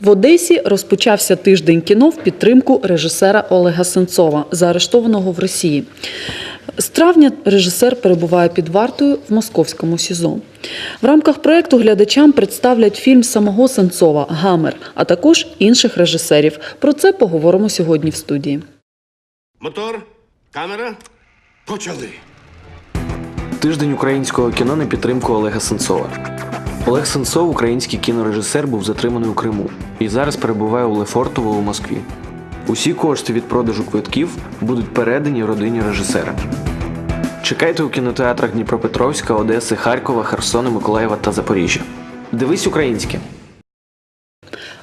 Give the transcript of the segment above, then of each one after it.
В Одесі розпочався тиждень кіно в підтримку режисера Олега Сенцова, заарештованого в Росії. З травня режисер перебуває під вартою в московському СІЗО. В рамках проекту глядачам представлять фільм самого Сенцова Гамер, а також інших режисерів. Про це поговоримо сьогодні в студії. Мотор, камера. Почали. Тиждень українського кіно на підтримку Олега Сенцова. Олег Сенцов, український кінорежисер, був затриманий у Криму і зараз перебуває у Лефортово у Москві. Усі кошти від продажу квитків будуть передані родині режисера. Чекайте у кінотеатрах Дніпропетровська, Одеси, Харкова, Херсона, Миколаєва та Запоріжжя. Дивись українське.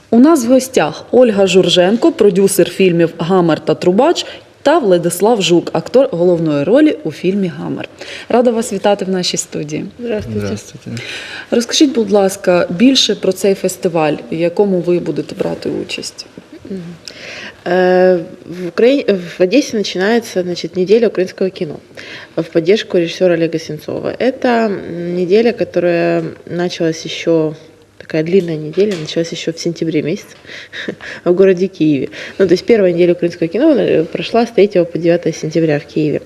У нас в гостях Ольга Журженко, продюсер фільмів Гамер та Трубач. Та Владислав Жук, актор головної ролі у фільмі Гамер. Рада вас вітати в нашій студії. Здравствуйте. Здравствуйте. Розкажіть, будь ласка, більше про цей фестиваль, в якому ви будете брати участь. Э, В, Укра- в Одессе начинается значит, неделя украинского кино в поддержку режиссера Олега Сенцова. Это неделя, которая началась еще такая длинная неделя, началась еще в сентябре месяце в городе Киеве. Ну, то есть первая неделя украинского кино э, прошла с 3 по 9 сентября в Киеве.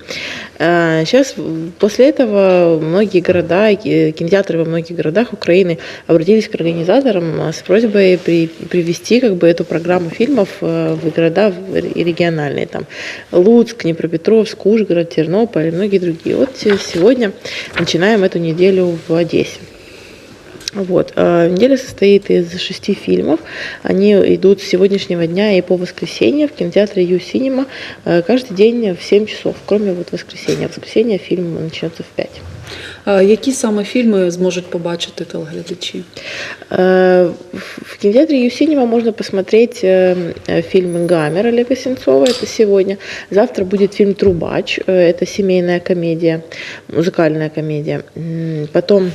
А, Сейчас, м, после этого, многие города, кинотеатры во многих городах Украины обратились к организаторам а, с просьбой при- привести как бы, эту программу фильмов э, в города региональные. Там Луцк, Днепропетровск, Ужгород, Тернополь и многие другие. Вот се- сегодня начинаем эту неделю в Одессе. Вот. а, Неделя состоит из шести фильмов. Они идут с сегодняшнего дня и по воскресенье в кинотеатре Ю Синема э, каждый день в 7 часов, кроме вот воскресенья. В воскресенье фильм начнется в 5. А Які саме фільми зможуть побачити телеглядачі? Э, В в кинотеатре Ю Синема можно посмотреть э, э, фильм «Гамер» Олега Сенцова, это сегодня. Завтра будет фильм «Трубач», э, это семейная комедия, музыкальная комедия. М, Потом а,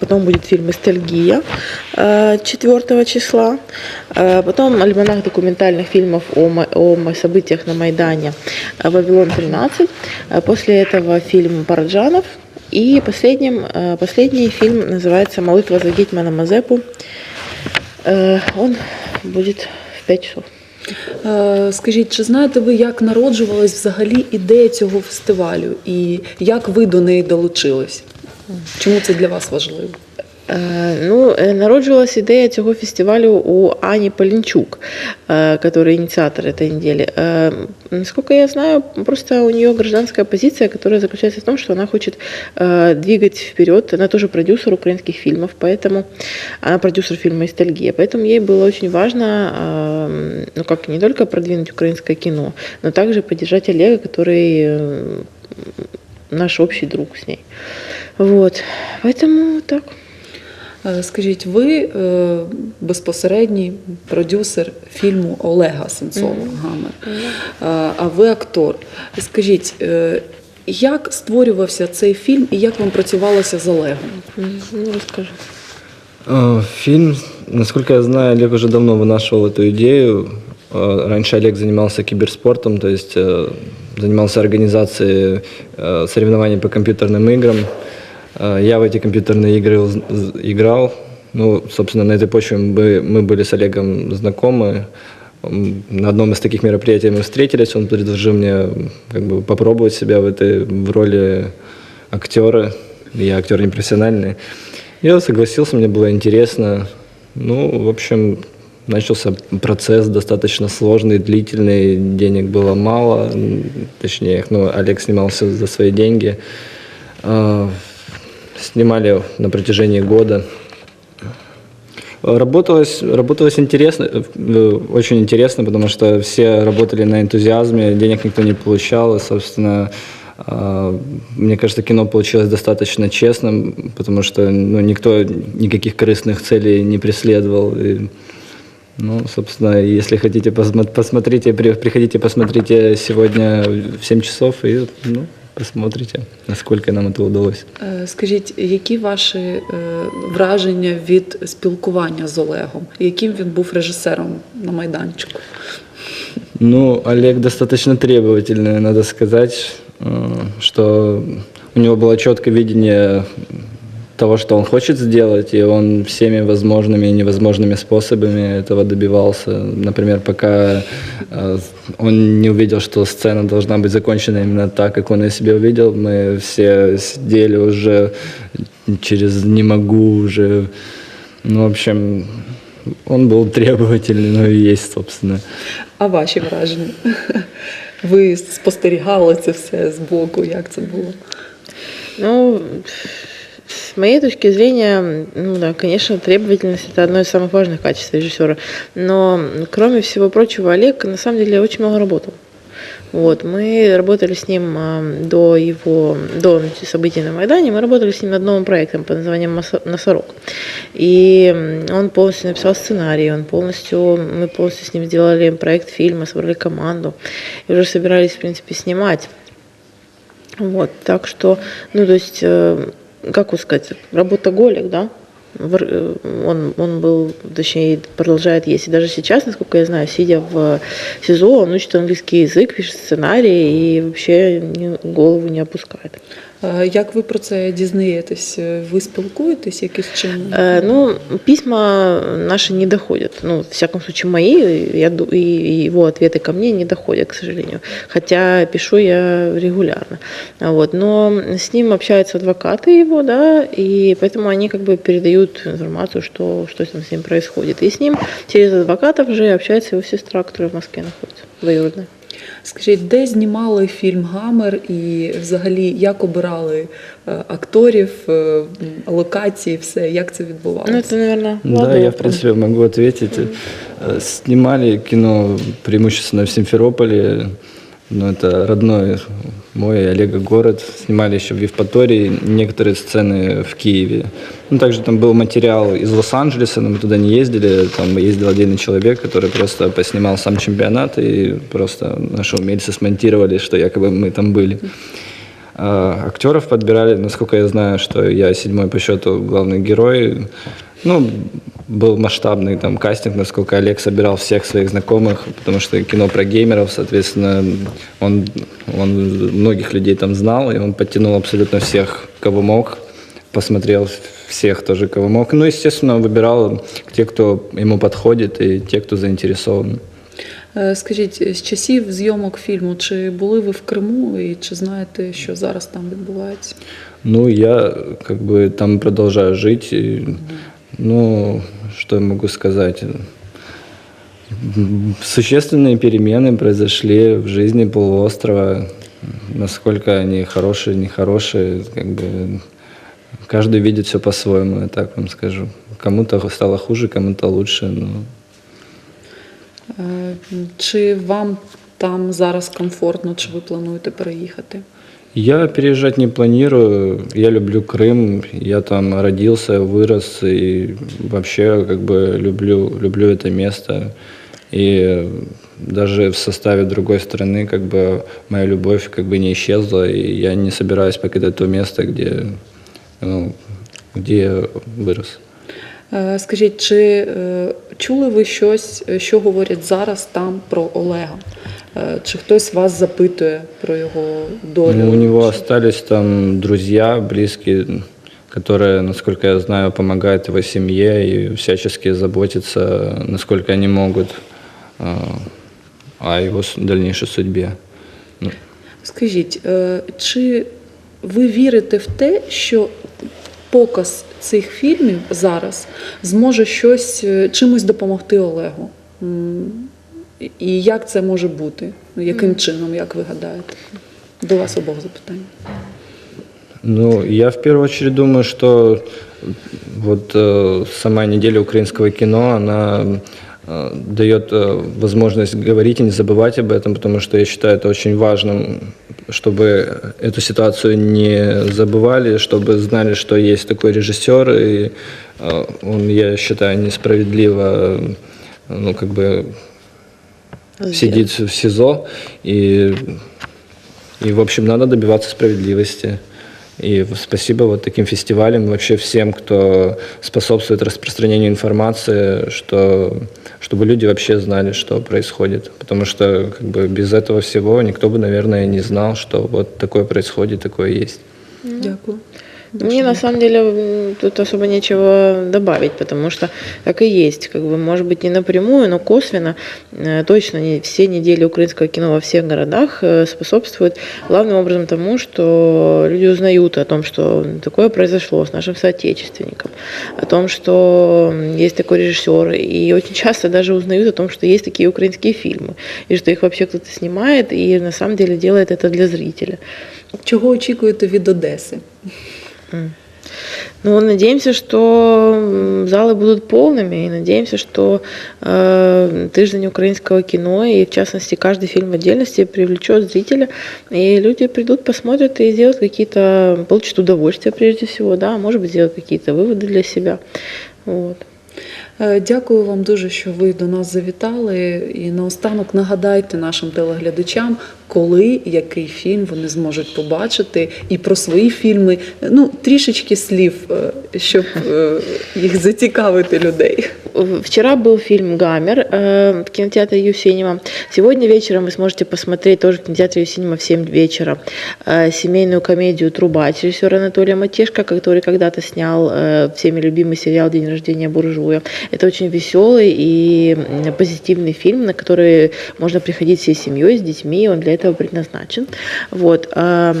Потом будет фильм «Ностальгия» э, 4 числа. Э, Потом альманах документальных фильмов о, ма- о ма- событиях на Майдане э, «Вавилон-13». Э, После этого фильм «Параджанов». И последним, э, последний фильм называется «Молитва за Гетмана Мазепу». Э, Он будет в 5 часов. Е, Скажіть, чи знаєте ви, як народжувалась взагалі ідея цього фестивалю і як ви до неї долучились? Чому це для вас важливо? Е, Ну, е, народжувалась ідея цього фестивалю у Ані Полінчук, е, которая инициатор этой недели. Э, Насколько я знаю, просто у нее гражданская позиция, которая заключается в том, что она хочет э, двигать вперед. Она тоже продюсер украинских фильмов, поэтому она продюсер фильма «Ностальгия». Поэтому ей было очень важно, э, ну как, не только продвинуть украинское кино, но также поддержать Олега, который э, наш общий друг с ней. Вот. Поэтому так. Е, Скажіть, ви е, безпосередній продюсер фільму Олега Сенцова Гамер, Е, а ви актор. Скажіть, е, як створювався цей фільм і як вам працювалося з Олегом? М, Ну, расскажи. Э, Фильм, насколько я знаю, Олег уже давно вынашивал эту идею. Э, Раньше Олег занимался киберспортом, то есть э, занимался организацией э, соревнований по компьютерным играм. Э, Я в эти компьютерные игры играл. Ну, собственно, на этой почве мы, мы были с Олегом знакомы. На одном из таких мероприятий мы встретились, он предложил мне как бы попробовать себя в этой в роли актера. Я актер непрофессиональный. Я согласился, мне было интересно. Ну, в общем, начался процесс достаточно сложный, длительный. Денег было мало, точнее, ну, Олег снимался за свои деньги. Снимали на протяжении года. Работалось, работалось интересно, э, очень интересно, потому что все работали на энтузиазме, денег никто не получал, и, собственно, а, мне кажется, кино получилось достаточно честным, потому что ну, никто никаких корыстных целей не преследовал. И, ну, собственно, если хотите, посмо- посмотрите, при- приходите, посмотрите сегодня в 7 часов и ну, посмотрите, насколько нам это удалось. Е, Скажіть, які ваші е, враження від спілкування з Олегом? Яким він був режисером на майданчику? Ну, Олег достаточно требовательный, надо сказать, э, что у него было четкое видение того, что он хочет сделать, и он всеми возможными и невозможными способами этого добивался. Например, пока э, он не увидел, что сцена должна быть закончена именно так, как он ее себе увидел, мы все сидели уже через «не могу» уже. Ну, в общем, он был требовательный, но и есть, собственно. А ваші враження? Ви спостерігали це все збоку, як це було? Ну, с моей точки зрения, ну да, конечно, требовательность это одно из самых важных качеств режиссера. Но, кроме всего прочего, Олег на самом деле очень много работал. Вот, мы работали с ним а, до его, до событий на Майдане, мы работали с ним над новым проектом под названием «Маса- «Носорог». И он полностью написал сценарий, он полностью, мы полностью с ним сделали проект фильма, собрали команду и уже собирались, в принципе, снимать. Вот, так что, ну, то есть, э, как вот сказать, работоголик, да, Вор- э, он, он был, точнее, продолжает есть. И даже сейчас, насколько я знаю, сидя в СИЗО, он учит английский язык, пишет сценарии и вообще ни- голову не опускает. Е, Як ви про це дізнаєтесь? Ви спілкуєтесь якось чином? Э, Ну, письма наши не доходят. Ну, в всяком случае, мои я, ду- и его ответы ко мне не доходят, к сожалению. Хотя пишу я регулярно. А Вот. Но с ним общаются адвокаты его, да, и поэтому они как бы передают информацию, что, что там с ним происходит. И с ним через адвокатов же общается его сестра, которая в Москве находится, двоюродная. Скажіть, де знімали фільм Гамер і взагалі як обирали е, акторів, е, м, локації, все, як це відбувалося? Ну, это, наверное, Да, я, в принципе, могу ответить. Э, Снимали кино преимущественно в Симферополе. Ну, это родной мой Олега город. Снимали еще в Евпатории, некоторые сцены в Киеве. Ну, также там был материал из Лос-Анджелеса, но мы туда не ездили. Там ездил отдельный человек, который просто поснимал сам чемпионат, и просто наши умельцы смонтировали, что якобы мы там были. А, Актеров подбирали, насколько я знаю, что я седьмой по счету главный герой. Ну, был масштабный там кастинг, насколько Олег собирал всех своих знакомых, потому что кино про геймеров, соответственно, он, он многих людей там знал, и он подтянул абсолютно всех, кого мог, посмотрел всех тоже, кого мог. Ну, естественно, выбирал те, кто ему подходит, и те, кто заинтересован. Е, Скажіть, з часів зйомок фільму, чи були ви в Криму і чи знаєте, що зараз там відбувається? Ну, я как бы там продолжаю жить. и, ну, что я могу сказать? Существенные перемены произошли в жизни полуострова. Насколько они хорошие, нехорошие, как бы каждый видит все по-своему, я так вам скажу. Кому-то стало хуже, кому-то лучше. Ну, Е, Чи вам там зараз комфортно, чи ви плануєте переїхати? Я переезжать не планирую. Я люблю Крым. Я там родился, вырос и вообще как бы люблю, люблю это место. И даже в составе другой страны как бы моя любовь как бы не исчезла, и я не собираюсь покидать то место, где, ну, где я вырос. Е, Скажіть, чи е, чули ви щось, е, що говорять зараз там про Олега? Е, Чи хтось вас запитує про його долю? Ну, у него Чи- остались там друзья, близкие, которые, насколько я знаю, помогают его семье и всячески заботятся, насколько они могут, а, о его с- дальнейшей судьбе. Ну, Скажіть, е, чи ви вірите в те, що показ цих фільмів зараз зможе щось е, чимось допомогти Олегу? М, І як це може бути? Ну, Яким чином, як ви гадаєте? До вас обох запитання. Ну, я в первую очередь думаю, что вот э, сама неделя украинского кино, она э, дает э, возможность говорить и не забывать об этом, потому что я считаю это очень важным, чтобы эту ситуацию не забывали, чтобы знали, что есть такой режиссер, и э, он, я считаю, несправедливо, э, ну, как бы сидит в СИЗО, и, и, в общем, надо добиваться справедливости. И спасибо вот таким фестивалям, вообще всем, кто способствует распространению информации, что, чтобы люди вообще знали, что происходит. Потому что как бы, без этого всего никто бы, наверное, не знал, что вот такое происходит, такое есть. Дякую. Мне на самом деле м, тут особо нечего добавить, потому что так и есть, как бы, может быть, не напрямую, но косвенно, э, точно не все недели украинского кино во всех городах э, способствуют главным образом тому, что люди узнают о том, что такое произошло с нашим соотечественником, о том, что м, есть такой режиссер, и очень часто даже узнают о том, что есть такие украинские фильмы, и что их вообще кто-то снимает, и на самом деле делает это для зрителя. Чого очікуєте від Одеси? Ну, надеемся, что залы будут полными, и надеемся, что э, тыждень украинского кино, и в частности каждый фильм в отдельности привлечет зрителя, и люди придут, посмотрят и сделают какие-то, получат удовольствие прежде всего, да, а может быть, сделают какие-то выводы для себя. Вот. Е, Дякую вам дуже, що ви до нас завітали. І наостанок нагадайте нашим телеглядачам, коли який фільм вони зможуть побачити, і про свої фільми. Ну, трішечки слів, е, щоб е, їх зацікавити людей. В- Вчера был фильм «Гамер» э, в кинотеатре «Юсинема». Сегодня вечером вы сможете посмотреть тоже в кинотеатре «Юсинема» в 7 вечера э, семейную комедию «Трубач» режиссера Анатолия Матешко, который когда-то снял э, всеми любимый сериал «День рождения буржуя». Это очень веселый и позитивный фильм, на который можно приходить всей семьей, с детьми, он для этого предназначен. Вот. э,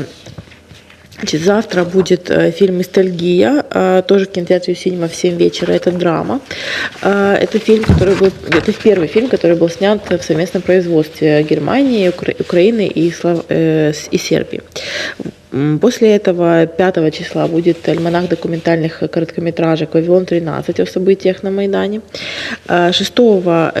Значит, завтра будет э, фильм «Ностальгия», э, тоже в кинотеатре «Синема» в 7 вечера. Это драма. Э, Это фильм, который был, это первый фильм, который был снят в совместном производстве Германии, Укра- Украины и, Слав- э, и Сербии. После этого 5 числа будет альманах документальных короткометражек «Вавилон-13» о событиях на Майдане. Э, 6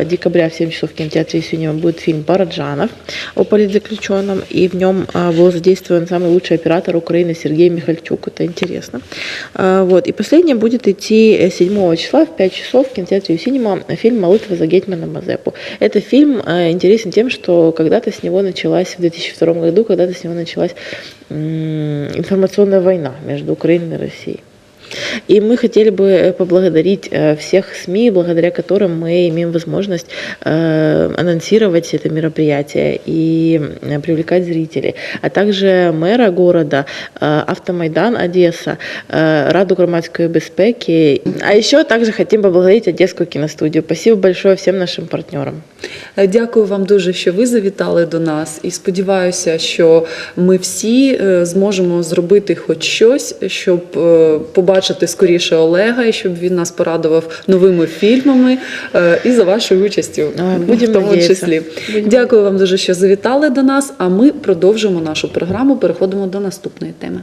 декабря в 7 часов в кинотеатре «Синема» будет фильм «Параджанов» о политзаключенном, и в нем э, был задействован самый лучший оператор Украины Сергей Михальчук. Это интересно. Э, Вот. И последнее будет идти э, 7 числа в 5 часов в кинотеатре «Синема» фильм «Молитва за Гетмана Мазепу». Это фильм интересен тем, что когда-то с него началась, в 2002 году, когда-то с него началась информационная война между Украиной и Россией. И мы хотели бы э, поблагодарить э, всех СМИ, благодаря которым мы имеем возможность э, анонсировать это мероприятие и э, привлекать зрителей, а также мэра города, э, Автомайдан Одесса, э, Раду громадской безпеки. А еще также хотим поблагодарить Одесскую киностудию. Спасибо большое всем нашим партнерам. Е, Дякую вам дуже, що ви завітали до нас, і сподіваюся, що ми всі е, зможемо зробити хоч щось, щоб е, побачити скоріше Олега, і щоб він нас порадував новими фільмами е, і за вашою участю в тому надіятися. числі. Будемо. Дякую вам дуже, що завітали до нас. А ми продовжимо нашу програму. Переходимо до наступної теми.